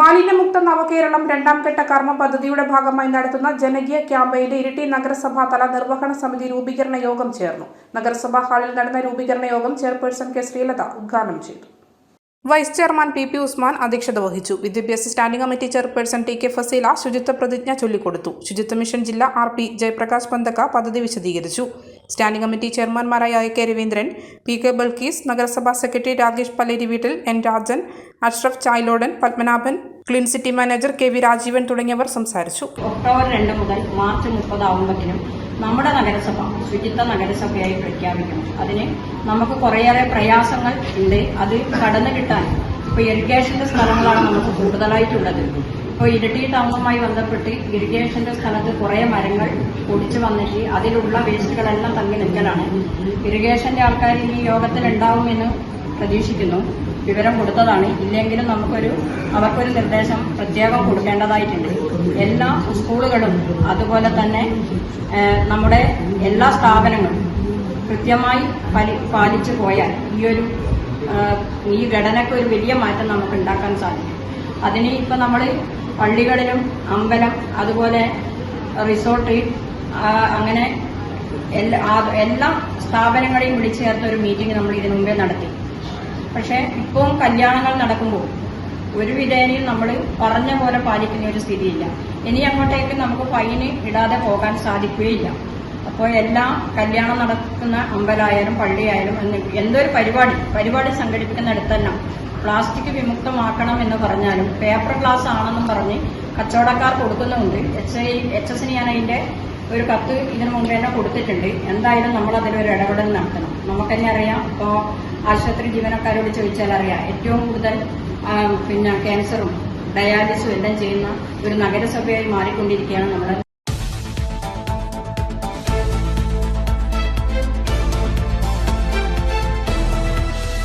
മാലിന്യമുക്ത നവകേരളം രണ്ടാം ഘട്ട കർമ്മ പദ്ധതിയുടെ ഭാഗമായി നടത്തുന്ന ജനകീയ ക്യാമ്പയിന്റെ ഇരിട്ടി നഗരസഭാ തല നിർവഹണ സമിതി രൂപീകരണ യോഗം ചേർന്നു. നഗരസഭാ ഹാളിൽ നടന്ന രൂപീകരണ യോഗം ചെയർപേഴ്സൺ കെ ശ്രീലത ഉദ്ഘാടനം ചെയ്തു. Vice chairman P P Usman അധ്യക്ഷത വഹിച്ചു. വിദ്യാഭ്യാസ standing committee chairperson T K Faseela ശുചിത്വ പ്രതിജ്ഞ ചൊല്ലിക്കൊടുത്തു. ശുചിത്വ മിഷൻ ജില്ല ആർ പി ജയപ്രകാശ് പന്തക്ക പദ്ധതി വിശദീകരിച്ചു. Standing committee ചെയർമാൻമാരായ A K Raveendran P K Balkees നഗരസഭാ സെക്രട്ടറി രാകേഷ് പല്ലേരി വീട്ടിൽ N Rajan Ashraf Chailodan Padmanabhan clean city manager K V Rajeevan തുടങ്ങിയവർ സംസാരിച്ചു. ഒക്ടോബർ രണ്ട് മുതൽ മാർച്ച് മുപ്പതാവുമ്പോഴത്തേനും നമ്മുടെ നഗരസഭ ശുചിത്വ നഗരസഭയായി പ്രഖ്യാപിക്കണം അതിന് നമുക്ക് കുറേയേറെ പ്രയാസങ്ങൾ ഉണ്ട്. അത് കടന്നു കിട്ടാൻ ഇപ്പോൾ ഇറിഗേഷന്റെ സ്ഥലങ്ങളാണ് നമുക്ക് കൂടുതലായിട്ടുള്ളത്. ഇപ്പോൾ ഇരട്ടി ടൗണുമായി ബന്ധപ്പെട്ട് ഇറിഗേഷന്റെ സ്ഥലത്ത് കുറേ മരങ്ങൾ ഒടിച്ചു വന്നിട്ട് അതിലുള്ള വേസ്റ്റുകളെല്ലാം തങ്ങി നിൽക്കലാണ്. ഇറിഗേഷന്റെ ആൾക്കാർ ഈ യോഗത്തിൽ ഉണ്ടാവുമെന്ന് പ്രതീക്ഷിക്കുന്നു. വിവരം കൊടുത്തതാണ്. ഇല്ലെങ്കിലും നമുക്കൊരു അവർക്കൊരു നിർദ്ദേശം പ്രത്യേകം കൊടുക്കേണ്ടതായിട്ടുണ്ട്. എല്ലാ സ്കൂളുകളും അതുപോലെ തന്നെ നമ്മുടെ എല്ലാ സ്ഥാപനങ്ങളും കൃത്യമായി പലി പാലിച്ചു പോയാൽ ഈ ഒരു ഈ ഘടനയ്ക്ക് ഒരു വലിയ മാറ്റം നമുക്ക് ഉണ്ടാക്കാൻ സാധിക്കും. അതിന് ഇപ്പം നമ്മൾ പള്ളികളിലും അമ്പലം അതുപോലെ റിസോർട്ട് അങ്ങനെ എല്ലാ എല്ലാ സ്ഥാപനങ്ങളെയും വിളിച്ചു ചേർത്ത ഒരു മീറ്റിംഗ് നമ്മൾ ഇതിനു മുമ്പേ നടത്തി. പക്ഷേ ഇപ്പം കല്യാണങ്ങൾ നടക്കുമ്പോൾ ഒരു വിധേനയും നമ്മൾ പറഞ്ഞ പോലെ പാലിക്കുന്ന ഒരു സ്ഥിതിയില്ല. ഇനി അങ്ങോട്ടേക്ക് നമുക്ക് ഫൈന് ഇടാതെ പോകാൻ സാധിക്കുകയില്ല. അപ്പോൾ എല്ലാ കല്യാണം നടക്കുന്ന അമ്പലമായാലും പള്ളിയായാലും എന്തൊരു പരിപാടി പരിപാടി സംഘടിപ്പിക്കുന്നിടത്തെല്ലാം പ്ലാസ്റ്റിക് വിമുക്തമാക്കണം എന്ന് പറഞ്ഞാലും പേപ്പർ ഗ്ലാസ് ആണെന്നും പറഞ്ഞ് കച്ചവടക്കാർ കൊടുക്കുന്നുമുണ്ട്. എച്ച് ഐ എച്ച് എസിന് ഞാൻ അതിന്റെ ഒരു കത്ത് ഇതിനു മുമ്പ് തന്നെ കൊടുത്തിട്ടുണ്ട്. എന്തായാലും നമ്മൾ അതിലൊരു ഇടപെടൽ നടത്തണം. നമുക്കെന്നെ അറിയാം. ഇപ്പോൾ ആശുപത്രി ജീവനക്കാരോട് ചോദിച്ചാൽ അറിയാം. ഏറ്റവും കൂടുതൽ പിന്നെ ക്യാൻസറും ഡയാലിസും എല്ലാം ചെയ്യുന്ന ഒരു നഗരസഭയായി മാറിക്കൊണ്ടിരിക്കുകയാണ് നമ്മുടെ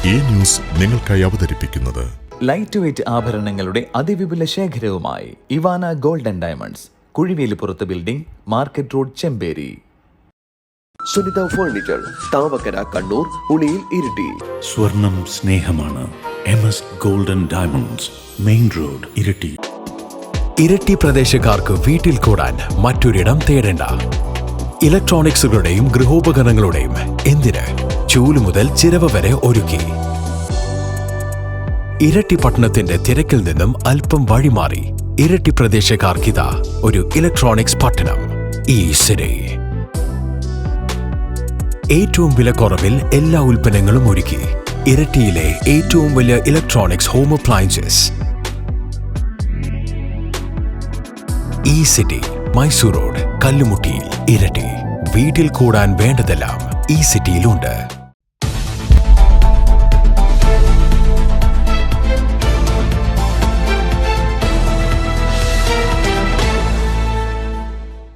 ഈ ന്യൂസ് നിങ്ങൾക്കായി അവതരിപ്പിക്കുന്നത് ലൈറ്റ് വെയ്റ്റ് ആഭരണങ്ങളുടെ അതിവിപുല ശേഖരവുമായി Ivana golden diamonds Kuzhivelippurath building market road Chemperi. Sunitha furniture Thavakkara Kannur Uliyil Iritty. സ്വർണം സ്നേഹമാണ്. M S golden diamonds main road Iritty. Iritty പ്രദേശക്കാർക്ക് വീട്ടിൽ കൂടാൻ മറ്റൊരിടം തേടേണ്ട. ഇലക്ട്രോണിക്സുകളുടെയും ഗൃഹോപകരണങ്ങളുടെയും എന്തിന് ചൂൽ മുതൽ ചിരവ വരെ ഒരുക്കി? ഇരട്ടി പട്ടണത്തിന്റെ തിരക്കിൽ നിന്നും അല്പം വഴിമാറി ഇരട്ടി പ്രദേശക്കാർക്കിതാ ഒരു ഇലക്ട്രോണിക്സ് പട്ടണം. ഈ സിറ്റി ഏറ്റവും വിലക്കുറവിൽ എല്ലാ ഉൽപ്പന്നങ്ങളും ഒരുക്കി. ഇരട്ടിയിലെ ഏറ്റവും വലിയ electronics home appliances E city Mysore road കല്ലുമുട്ടിയിൽ Iritty. വീട്ടിൽ കൂടാൻ വേണ്ടതെല്ലാം ഈ സിറ്റിയിലുണ്ട്